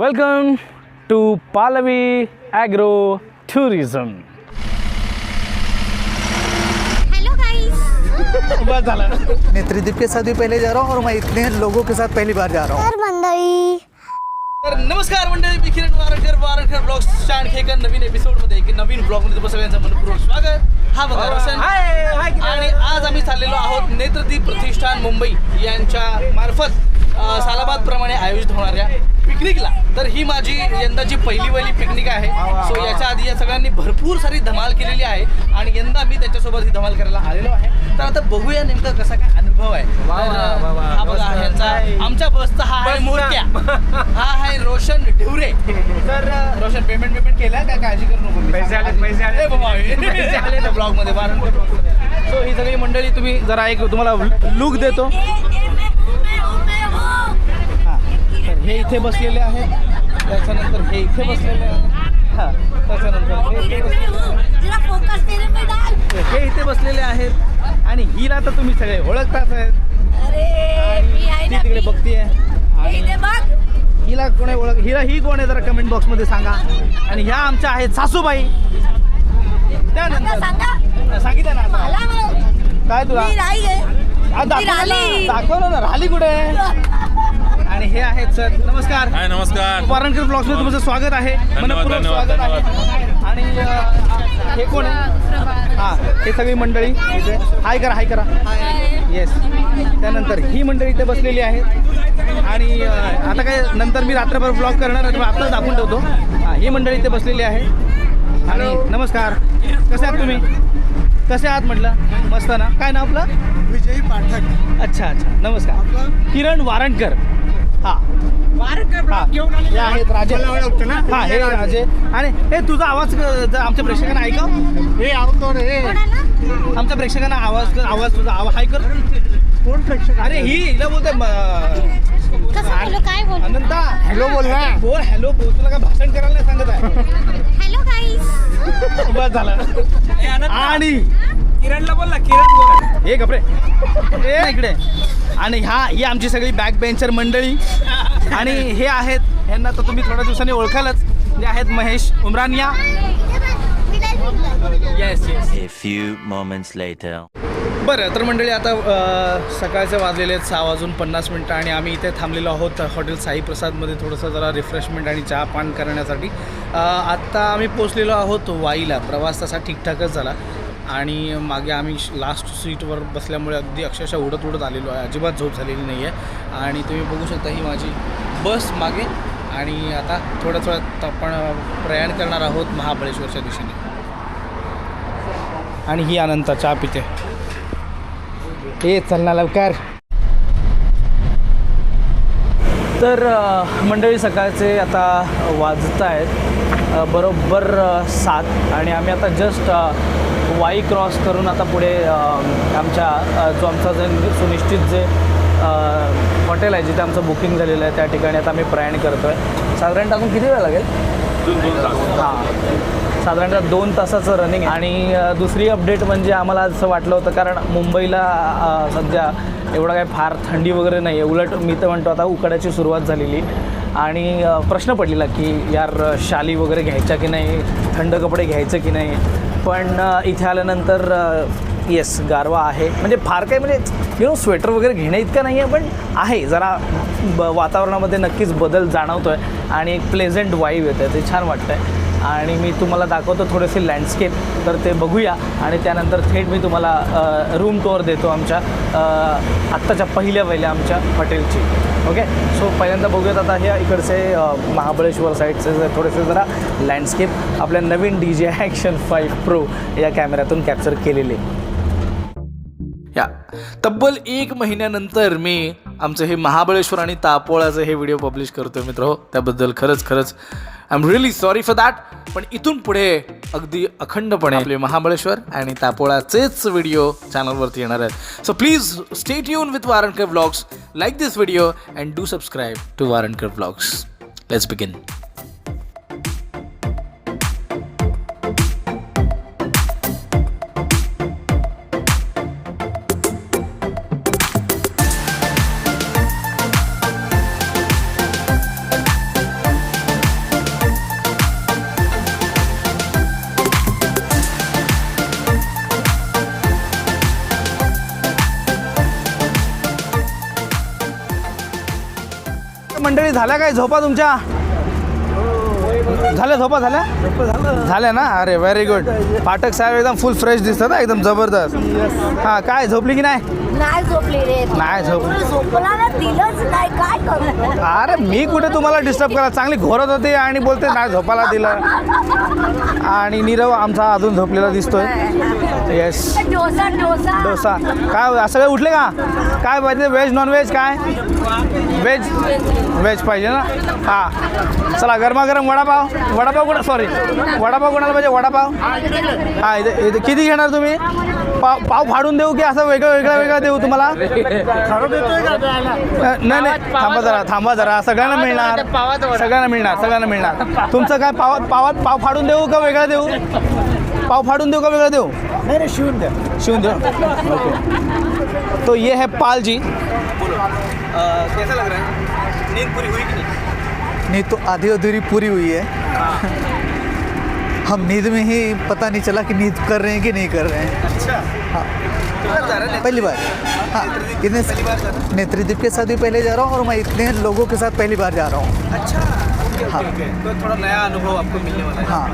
Welcome to Pallavi Agro Tourism. Hello guys बस झालं. नेत्रदीप के साथ भी पहले जा रहा हूँ और मैं इतने लोगों के साथ पहली बार जा रहा हूँ। तर मंडळी. तर नमस्कार मंडळी मी किरण वारकर वारकर ब्लॉग आणखी एका नवीन एपिसोडमध्ये एक नवीन ब्लॉगमध्ये तुम्हाला सगळ्यांचं मनपूर्वक स्वागत. हा बघा रोशन. आणि आज आम्ही चाललेलो आहोत नेत्रदीप प्रतिष्ठान मुंबई यांच्या मार्फत अ, सालाबाद प्रमाणे आयोजित होणाऱ्या पिकनिकला. तर ही माझी यंदाची पहिली वहिली पिकनिक आहे. सो याच्या आधी या सगळ्यांनी भरपूर सारी धमाल केलेली आहे. आणि यंदा मी त्याच्यासोबत ही धमाल करायला आलेलो आहे. तर आता बघूया नेमका कसा काय अनुभव आहे. हा बघा यांचा आमच्या बसचा हा आहे मूर्त्या. हा आहे रोशन ढिवरे. तर रोशन पेमेंट पेमेंट केला काय काळजी करू नको पैसे आले पैसे आले पैसे आले ना ब्लॉगमध्ये. बारा सो ही सगळी मंडळी तुम्ही जरा एक तुम्हाला लुक देतो. हे इथे बसलेले आहेत. त्याच्यानंतर हे इथे बसलेले आहेत. हां त्याच्यानंतर हे इथे बसलेले आहेत. जरा फोकस तेरे पे डाल हे इथे बसलेले आहेत. आणि हिला तर तुम्ही सगळे ओळखताच आहेत. ती तिकडे बघतीये. आणि हिला कोणी ओळख हिला ही कोण आहे जरा कमेंट बॉक्समध्ये सांगा. आणि ह्या आमच्या आहेत सासूबाई. त्यानंतर सांगा सांगितलं ना. काय तुला? मी राही आहे आ, दाखव ना, राहिली. दाखव ना. राहिली कुठे? आणि हे आहेत सर. नमस्कार. हाय नमस्कार. वारणकर ब्लॉग्समध्ये तुमचं स्वागत आहे. मनपूर्वक स्वागत आहे. आणि अ, हे कोण आहे? हा हे सगळी मंडळी. इथे हाय करा हाय करा. येस त्यानंतर ही मंडळी इथे बसलेली आहे. आणि अ, आता काय नंतर मी रात्रभर ब्लॉग करणार आहे तुम्ही आत्ताच दाखवून ठेवतो. हा ही मंडळी इथे बसलेली आहे. आणि नमस्कार. कसे आहात तुम्ही? कसे आहात म्हटलं? मस्त ना? काय नाव आपलं? विजयी पाठक. अच्छा अच्छा. नमस्कार. किरण वारणकर. हा. हा. हे आहेत राजे. हा हे राजे. आणि हे तुझा आवाज क- जर आमच्या प्रेक्षकांना ऐका हे आवतो रे कोणाला? आमच्या प्रेक्षकांना आवाज आवाज तुझा आवाज हाय कर. कोण प्रेक्षक अरे ही हिला बोलते म- कसं बोलू? काय बोलू? अनंता. हॅलो बोल ना. बोल हॅलो बोल. तुला काय भाषण करायला नाही सांगत आहे? हॅलो गाईस बस झालं. आणि किरणला बोल ना किरण बोल हे कपडे हे इकडे. आणि हा ही आमची सगळी बॅक बेंचर मंडळी. आणि हे आहेत यांना तर तुम्ही थोड्या दिवसांनी ओळखालच. हे आहेत Mahesh Umraniya. Yes yes A few moments later. बरं तर मंडळी आता अ, सकाळचे वाजलेले आहेत सहा वाजून पन्नास मिनटं आणि आम्ही इथे थांबलेलो आहोत हॉटेल साई प्रसादमध्ये थोडंसं जरा रिफ्रेशमेंट आणि चहा पान करण्यासाठी. अ, आत्ता आम्ही पोचलेलो आहोत वाईला. प्रवास तसा ठीकठाकच झाला. आणि मागे आम्ही लास्ट सीटवर बसल्यामुळे अगदी अक्षरशः उडत उडत आलेलो आहे. अजिबात झोप झालेली नाही आहे आणि तुम्ही बघू शकता ही माझी बस मागे. आणि आता थोड्या थोड्यात आपण प्रयाण करणार आहोत महाबळेश्वरच्या दिशेने. आणि ही अनंत चहा पिते. हे चल ना लवकर. तर मंडळी सकाळचे आता वाजत आहेत बरोबर सात. आणि आम्ही आता जस्ट वाई क्रॉस करून आता पुढे आमच्या जो आमचा जे सुनिश्चित जे हॉटेल आहे जिथे आमचं बुकिंग झालेलं आहे त्या ठिकाणी आता आम्ही प्रयाण करतो आहे साधारणतः अजून किती वेळ लागेल? हां. साधारणतः दोन तासाचं रनिंग आणि दुसरी अपडेट म्हणजे आम्हाला असं वाटलं होतं कारण मुंबईला सध्या एवढं काय फार थंडी वगैरे नाही आहे उलट मी तर म्हणतो आता उकाड्याची सुरुवात झालेली. आणि प्रश्न पडलेला की यार शाली वगैरे घ्यायच्या की नाही? थंड कपडे घ्यायचं की नाही? पण इथे आल्यानंतर येस गारवा आहे. म्हणजे फार काही म्हणजे यु नो स्वेटर वगैरे घेण्या इतकं नाही आहे पण आहे. जरा ब वातावरणामध्ये नक्कीच बदल जाणवतो आहे आणि एक प्लेझंट वाईव येतं आहे ते छान वाटतं आहे आणि मी तुम्हाला दाखवतो थोडेसे लँडस्केप तर ते बघूया. आणि त्यानंतर थेट मी तुम्हाला रूम टूर देतो आमच्या आत्ताच्या पहिल्या पहिल्या आमच्या हॉटेलची ओके सो पहिल्यांदा बघूयात आता ह्या इकडचे महाबळेश्वर साईडचे थोडेसे जरा लँडस्केप आपल्या नवीन D J action five pro या कॅमेऱ्यातून कॅप्चर केलेले. या. तब्बल एक महिन्यानंतर मी आमचं हे महाबळेश्वर आणि तापोळाचं हे व्हिडिओ पब्लिश करतोय मित्र. हो त्याबद्दल खरंच खरंच I am really sorry for that पण इथून पुढे अगदी अखंडपणे आपले महाबळेश्वर आणि तापोळाचेच व्हिडिओ चॅनलवरती येणार आहेत. So please stay युन with Warankar blogs like this video and do subscribe to Warankar blogs let's begin मंडळी झाल्या काय झोपा तुमच्या? झाल्या झोपा झाल्या? झाल्या ना? अरे व्हेरी गुड पाठक साहेब एकदम फुल फ्रेश दिसतात हा, एकदम जबरदस्त. हां काय झोपली की नाही? नाही झोपली रे. नाही झोप झोपला ना दिलंच नाही काय करू? अरे मी कुठे तुम्हाला डिस्टर्ब करा चांगली घोरत होती आणि बोलते नाही झोपायला दिलं. आणि नीरव आमचा अजून झोपलेला दिसतोय. येस डोसा. काय हो, असं काय उठले का? काय पाहिजे? व्हेज नॉन व्हेज काय? व्हेज व्हेज पाहिजे ना? हां. चला गरमागरम वडापाव. वडापाव कुणा सॉरी वडापाव कोणाला पाहिजे? वडापाव? हां इथे इथे किती घेणार तुम्ही? पाव पाव फाडून देऊ की असं वेगळं वेगळं वेगळं देऊ तुम्हाला? नाही नाही. थांबा जरा थांबा जरा. सगळ्यांना मिळणार. सगळ्यांना मिळणार सगळ्यांना मिळणार. तुमचं काय पावात पावात पाव फाडून देऊ का वेगळं देऊ? पाव फाडून देऊ का वेगळं देऊ? नाही शिवून द्या. शिवून देऊ? ओके. तो ये है पाल जी कैसा लग रहा है? नींद पूरी हुई कि नहीं? नींद तो आधी अधूरी पूरी हुई है। हम नींद में ही पता नहीं चला कि नींद कर रहे हैं कि नहीं कर रहे हैं। अच्छा। हाँ। हैं पहली बार। हाँ। इतने नेत्रीदीप के साथ भी पहले जा रहा हूँ और मैं इतने लोगों के साथ पहली बार जा रहा हूँ। अच्छा। हाँ। तो थोड़ा नया अनुभव आपको मिलने वाला है। हाँ।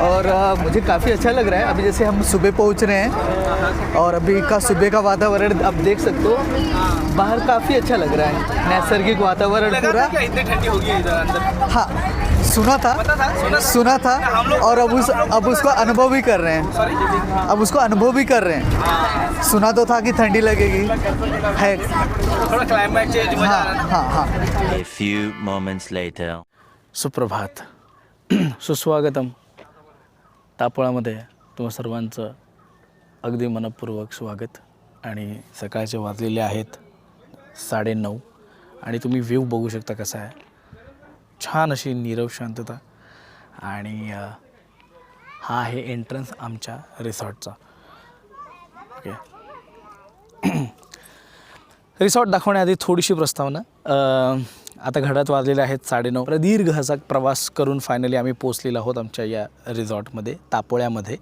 और मुझे काफ़ी अच्छा लग रहा है। अभी जैसे हम सुबह पहुँच रहे हैं और अभी का सुबह का वातावरण आप देख सकते हो। बाहर काफ़ी अच्छा लग रहा है नैसर्गिक वातावरण पूरा। ठंडी होगी इधर अंदर? हाँ सुना था पता था? सुना था? सुना था। और अब उस अब उसको अनुभव भी कर रहे हैं। अब उसको अनुभव भी कर रहे हैं। सुना तो था कि ठंडी लगेगी। है। थोड़ा क्लाइमैक्स चेंज हाँ हाँ हाँ। A few moments later. सुप्रभात। सुस्वागतम। तापळामध्ये तुम्हा सर्वांचं अगदी मनपूर्वक स्वागत. आणि सकाळचे वाजलेले आहेत साडेनऊ. आणि तुम्ही व्ह्यू बघू शकता कसा आहे. छान अशी नीरव शांतता. आणि हा आहे एंट्रन्स आमच्या रिसॉर्टचा. ओके. रिसॉर्ट दाखवण्याआधी थोडीशी प्रस्तावना. आता घडात वाजलेले आहेत साडेनऊ. प्रदीर्घ असा प्रवास करून फायनली आम्ही पोचलेलो आहोत आमच्या या रिझॉर्टमध्ये तापोळ्यामध्ये.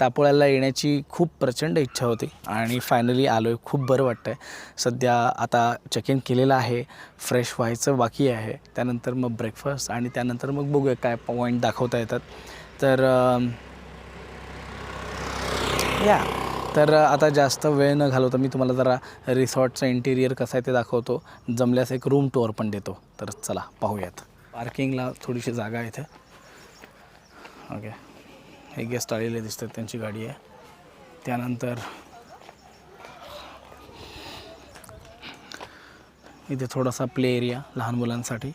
तापोळ्याला येण्याची खूप प्रचंड इच्छा होती आणि फायनली आलो आहे खूप बरं वाटतं आहे सध्या आता चेक इन केलेलं आहे. फ्रेश व्हायचं बाकी आहे. त्यानंतर मग ब्रेकफास्ट आणि त्यानंतर मग बघूया काय पॉईंट दाखवता येतात. तर या. तर आता जास्त वेळ न घालवता मी तुम्हाला जरा रिसॉर्टचं इंटिरियर कसं आहे ते दाखवतो. जमल्यास एक रूम टूर पण देतो. तर चला पाहूयात. पार्किंगला थोडीशी जागा आहे इथे. ओके हे गेस्ट आलेले दिसतात त्यांची गाडी आहे. त्यानंतर इथे थोडासा प्ले एरिया लहान मुलांसाठी.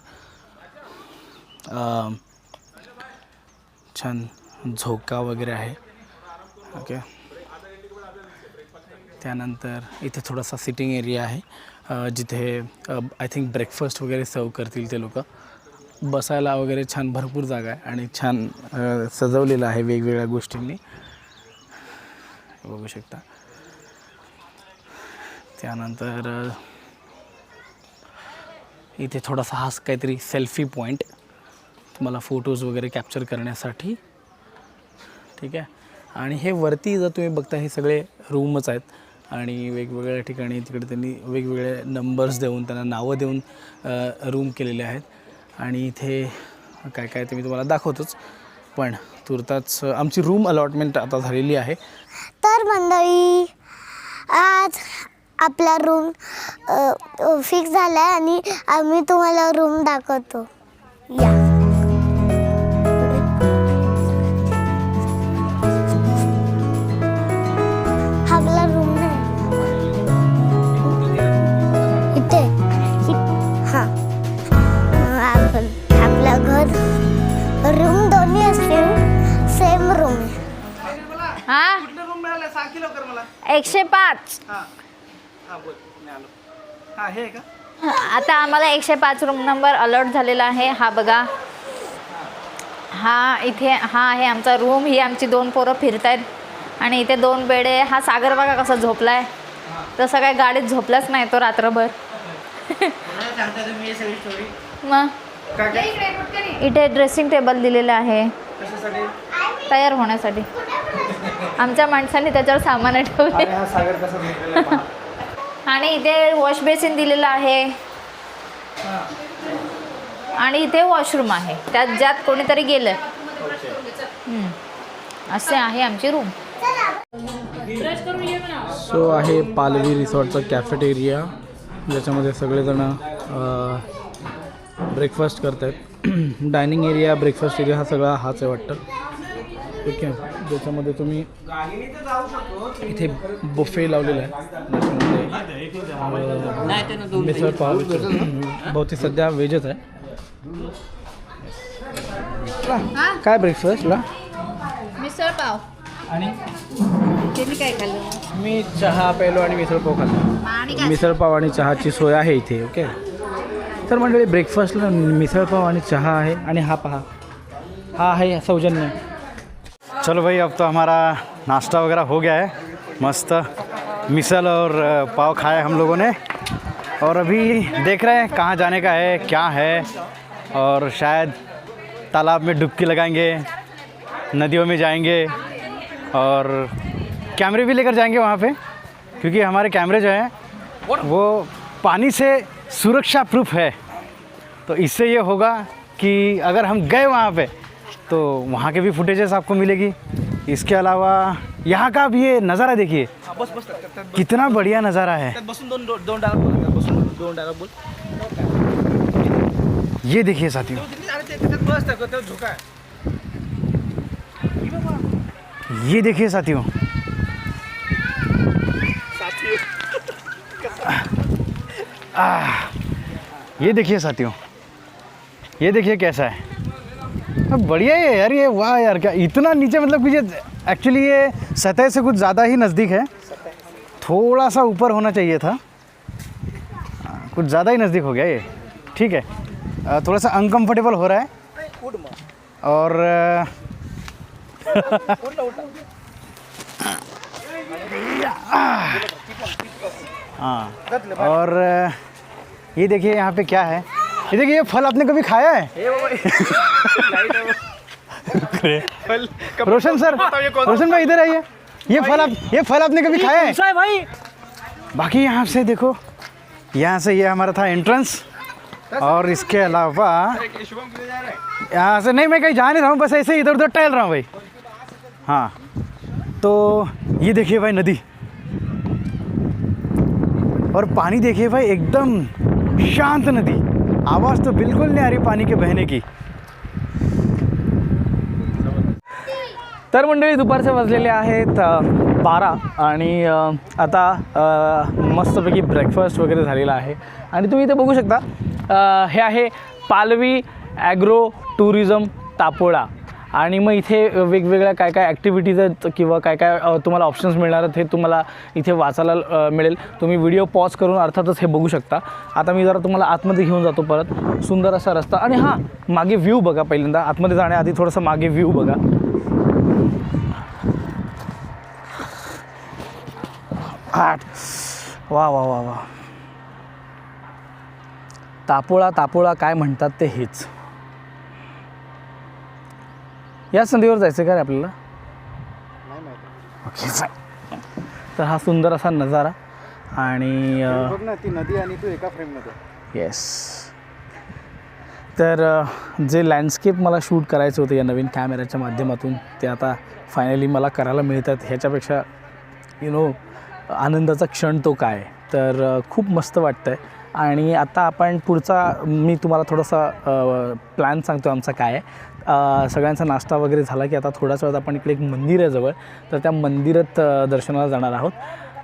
छान झोका वगैरे आहे. ओके त्यानंतर इथे थोडासा सिटिंग एरिया आहे. जिथे आय थिंक ब्रेकफास्ट वगैरे सर्व करतील ते लोक. बसायला वगैरे छान भरपूर जागा आहे आणि छान सजवलेलं आहे वेगवेगळ्या गोष्टींनी. बघू शकता. त्यानंतर इथे थोडासा हाच काहीतरी सेल्फी पॉईंट तुम्हाला फोटोज वगैरे कॅप्चर करण्यासाठी. ठीक आहे? आणि हे वरती जर तुम्ही बघता हे सगळे रूमच आहेत. आणि वेगवेगळ्या ठिकाणी तिकडे त्यांनी वेगवेगळे नंबर्स देऊन त्यांना नावं देऊन रूम केलेले आहेत. आणि इथे काय काय ते मी तुम्हाला दाखवतोच. पण तुर्ताच आमची रूम अलॉटमेंट आता झालेली आहे. तर मंडळी आज आपला रूम फिक्स झाला आहे आणि आम्ही तुम्हाला रूम दाखवतो. या. हा? रूम मिळाला सांग लवकर मला. एकशे पाच. हां. हां बोल. मी आलो हां हे का? आता आम्हाला एकशे पाच रूम नंबर अलर्ट झालेला आहे. हा बघा. हा इथे हा आहे आमचा रूम. ही आमची दोन पोरं फिरतायत. आणि इथे दोन बेड. आहे हा सागर बघा कसा झोपलाय. तसं काय गाडीत झोपलाच नाही तो रात्रभर. मग इथे ड्रेसिंग टेबल दिलेलं आहे. कशासाठी? तयार होण्यासाठी. आमच्या माणसांनी त्याच्यावर सामान ठेवले हा. आणि इथे वॉश बेसिन दिलेलं आहे. आणि इथे वॉशरूम आहे. त्यात ज्यात कोणीतरी गेलं. असे आहे आमची रूम. सो आहे पालवी रिसॉर्टचा कॅफेटेरिया. ज्याच्यामध्ये सगळेजण ब्रेकफास्ट करत आहेत डायनिंग एरिया ब्रेकफास्ट एरिया हा सगळा हाच आहे वाटतं. ठीक आहे ज्याच्यामध्ये तुम्ही इथे बुफे लावलेला आहे. मिसळ पाव बहुतेक सध्या व्हेजच आहे. काय ब्रेकफास्टला मिसळ पाव. आणि? तुम्ही काय खाल्लं? मी चहा प्यायलो आणि मिसळ पाव खाल्ला. मिसळ पाव आणि चहाची सोय आहे इथे ओके तर मंडळी ब्रेकफास्टला मिसळ पाव आणि चहा आहे. आणि हा पहा. हा आहे सौजन्य. चलो भाई, अब तो हमारा नाश्ता वगैरह हो गया है। मस्त मिसल और पाव खाए हम लोगों ने। और अभी देख रहे हैं कहाँ जाने का है, क्या है। और शायद तालाब में डुबकी लगाएँगे, नदियों में जाएँगे। और कैमरे भी लेकर जाएँगे वहाँ पे, क्योंकि हमारे कैमरे जो हैं, वो पानी से सुरक्षा प्रूफ है। तो इससे ये होगा कि अगर हम गए वहाँ पे तो वहाँ के भी फुटेजेस आपको मिलेगी। इसके अलावा यहाँ का भी ये नज़ारा देखिए। कितना बढ़िया नज़ारा है। ये देखिए साथियों। ये देखिए साथियों। ये देखिए साथियों। ये देखिए कैसा है। बढ़िया है यार ये वाह यार क्या इतना नीचे मतलब कि एक्चुअली ये सतह से कुछ ज़्यादा ही नज़दीक है। थोड़ा सा ऊपर होना चाहिए था। हाँ, कुछ ज़्यादा ही नज़दीक हो गया ये। ठीक है। थोड़ा सा अनकंफर्टेबल हो रहा है। और हाँ और ये देखिए यहाँ पे क्या है। ये देखिए ये फल आपने कभी खाया है? रोशन सर रोशन भाई इधर आइए। ये फल आप ये फल आपने कभी खाया है? भाई? बाकी यहाँ से देखो यहाँ से ये हमारा था एंट्रेंस और इसके अलावा यहाँ से नहीं मैं कहीं जा नहीं रहा हूँ बस ऐसे ही इधर उधर टहल रहा हूँ भाई। हाँ तो ये देखिए भाई नदी। और पानी देखिए भाई एकदम शांत नदी। आवाज़ तो बिल्कुल नहीं आ रही पानी के बहने की। तर मंडळी दुपारचे वाजलेले आहेत बारा आणि आता मस्तपैकी ब्रेकफास्ट वगैरे झालेला आहे. आणि तुम्ही इथे बघू शकता हे आहे पालवी ॲग्रो टुरिझम तापोळा. आणि मग इथे वेगवेगळ्या काय काय ॲक्टिव्हिटीज आहेत किंवा काय काय तुम्हाला ऑप्शन्स मिळणार आहेत हे तुम्हाला इथे वाचायला मिळेल. तुम्ही व्हिडिओ पॉज करून अर्थातच हे बघू शकता. आता मी जरा तुम्हाला आतमध्ये घेऊन जातो परत. सुंदर असा रस्ता. आणि हां मागे व्ह्यू बघा पहिल्यांदा. आतमध्ये जाण्याआधी थोडंसं मागे व्ह्यू बघा. आठ. वा वा वा वा. तापोळा तापोळा काय म्हणतात ते हेच. या संधीवर जायचं का रे आपल्याला? ओके चालेल. तर हा सुंदर असा नजारा आणि अं, बघ ना ती नदी आणि तू एका फ्रेममध्ये. येस तर अ, जे लँडस्केप मला शूट करायचं होतं या नवीन कॅमेऱ्याच्या माध्यमातून ते आता फायनली मला करायला मिळतात. ह्याच्यापेक्षा यु नो आनंदाचा क्षण तो काय? तर अ, खूप मस्त वाटतं आहे आणि आता आपण पुढचा मी तुम्हाला थोडासा प्लॅन सांगतो आमचा काय आहे. सगळ्यांचा नाश्ता वगैरे झाला की आता थोड्याच वेळात आपण इकडे एक मंदिर आहे जवळ. तर त्या मंदिरात दर्शनाला जाणार आहोत.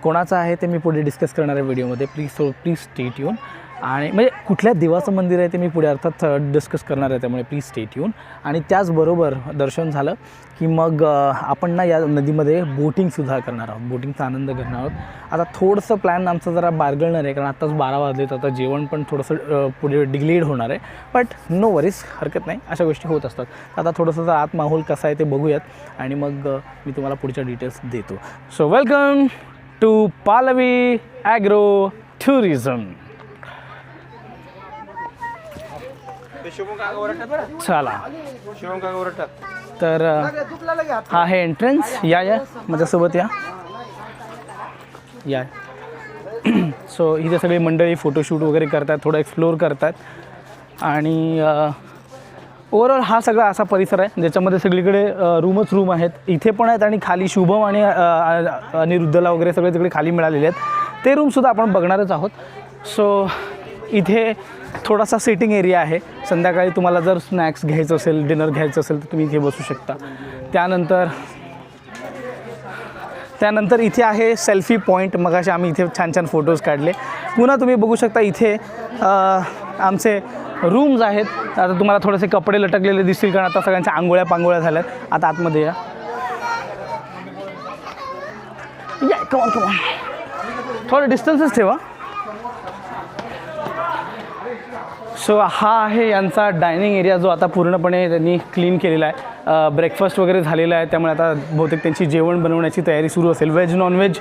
कोणाचं आहे ते मी पुढे डिस्कस करणार आहे व्हिडिओमध्ये प्लीज सो प्लीज स्टेट येऊन आणि म्हणजे कुठल्या देवाचं मंदिर आहे ते मी पुढे अर्थात डिस्कस करणार आहे त्यामुळे प्लीज स्टेट येऊन आणि त्याचबरोबर दर्शन झालं की मग आपण ना या नदीमध्ये बोटिंगसुद्धा करणार आहोत. बोटिंगचा आनंद घेणार आहोत. आता थोडंसं प्लॅन आमचं जरा बारगळणार आहे कारण आत्ताच बारा वाजलेत. आता जेवण पण थोडंसं पुढे डिग्लेड होणार आहे. बट नो वरीज हरकत नाही. अशा गोष्टी होत असतात. आता थोडंसं आत माहोल कसा आहे ते बघूयात. आणि मग मी तुम्हाला पुढच्या डिटेल्स देतो. So welcome to Pallavi Agro Tourism चला. तर हा आहे एंट्रन्स या या. माझ्यासोबत या. या. सो इथे सगळी मंडळी फोटोशूट वगैरे करतात थोडं एक्सप्लोअर करतात. आणि ओव्हरऑल हा सगळा असा परिसर आहे ज्याच्यामध्ये सगळीकडे रूमच रूम आहेत. इथे पण आहेत आणि खाली शुभम आणि अनिरुद्धला वगैरे सगळे तिकडे खाली मिळालेले आहेत. ते रूमसुद्धा आपण बघणारच आहोत. सो इथे थोडासा सिटिंग एरिया आहे. संध्याकाळी तुम्हाला जर स्नॅक्स घ्यायचं असेल डिनर घ्यायचं असेल तर तुम्ही इथे बसू शकता. त्यानंतर त्यानंतर इथे आहे सेल्फी पॉईंट मगाशी आम्ही इथे छान छान फोटोज काढले. पुन्हा तुम्ही बघू शकता इथे आमचे रूम्स आहेत. आता तुम्हाला थोडेसे कपडे लटकलेले दिसतील कारण आता सगळ्यांच्या आंघोळ्या पांगोळ्या झाल्या आता आतमध्ये या. या कमॉन थोडं डिस्टन्सच ठेवा. सो हा आहे यांचा डायनिंग एरिया जो आता पूर्णपणे त्यांनी क्लीन केलेला आहे. ब्रेकफास्ट वगैरे झालेला आहे त्यामुळे आता बहुतेक त्यांची जेवण बनवण्याची तयारी सुरू असेल. व्हेज नॉनव्हेज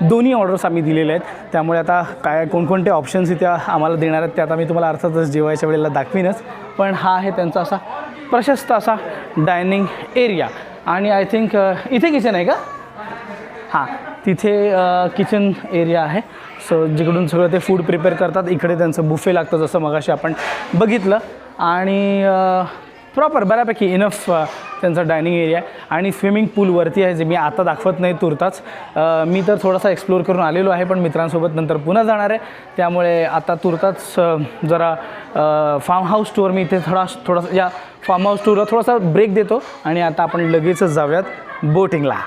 दोन्ही ऑर्डर्स आम्ही दिलेले आहेत. त्यामुळे आता काय कोणकोणते ऑप्शन्स इथे आम्हाला देणार आहेत ते आता मी तुम्हाला अर्थातच जेवायच्या वेळेला दाखवीनच. पण हा आहे त्यांचा असा प्रशस्त असा डायनिंग एरिया. आणि आय थिंक इथे किचन आहे का? हां. तिथे किचन एरिया आहे. सो जिकडून सगळं ते फूड प्रिपेअर करतात इकडे त्यांचं बुफे लागतं जसं मगाशी आपण बघितलं. आणि प्रॉपर बऱ्यापैकी इनफ त्यांचा डायनिंग एरिया आहे. आणि स्विमिंग पूलवरती आहे जे मी आता दाखवत नाही तुरताच. मी तर थोडासा एक्सप्लोअर करून आलेलो आहे पण मित्रांसोबत नंतर पुन्हा जाणार आहे. त्यामुळे आता तुरताच जरा फार्म हाऊस टूर मी इथे थोडा थोडासा या फार्म हाऊस टूरला थोडासा ब्रेक देतो. आणि आता आपण लगेचच जाऊयात बोटिंगला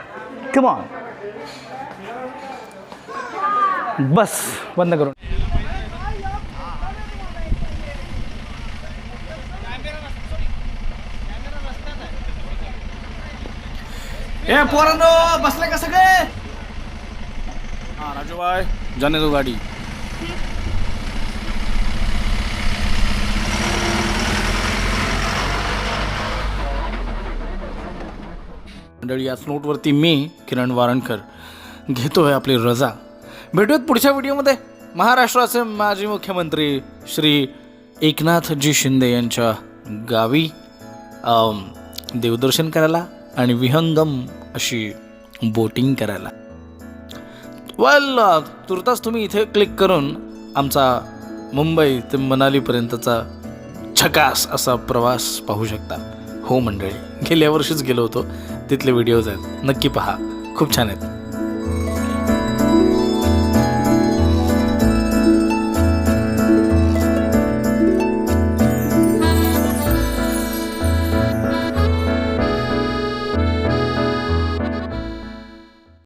कमॉन बस बंद करून. ए पोरांनो बसले का सगळे? हां राजू भाई जाने दो गाडी. मंडळी या नोटवरती मी किरण वारणकर घेतो आहे आपली रजा. भेटूयात पुढच्या व्हिडिओमध्ये. महाराष्ट्राचे माजी मुख्यमंत्री श्री एकनाथजी शिंदे यांच्या गावी देवदर्शन करायला आणि विहंगम अशी बोटिंग करायला. वेल तुर्तास तुम्ही इथे क्लिक करून आमचा मुंबई ते मनालीपर्यंतचा छकास असा प्रवास पाहू शकता. हो मंडळी गेल्या वर्षीच गेलो होतो. तिथले व्हिडिओज आहेत. नक्की पहा. खूप छान आहेत.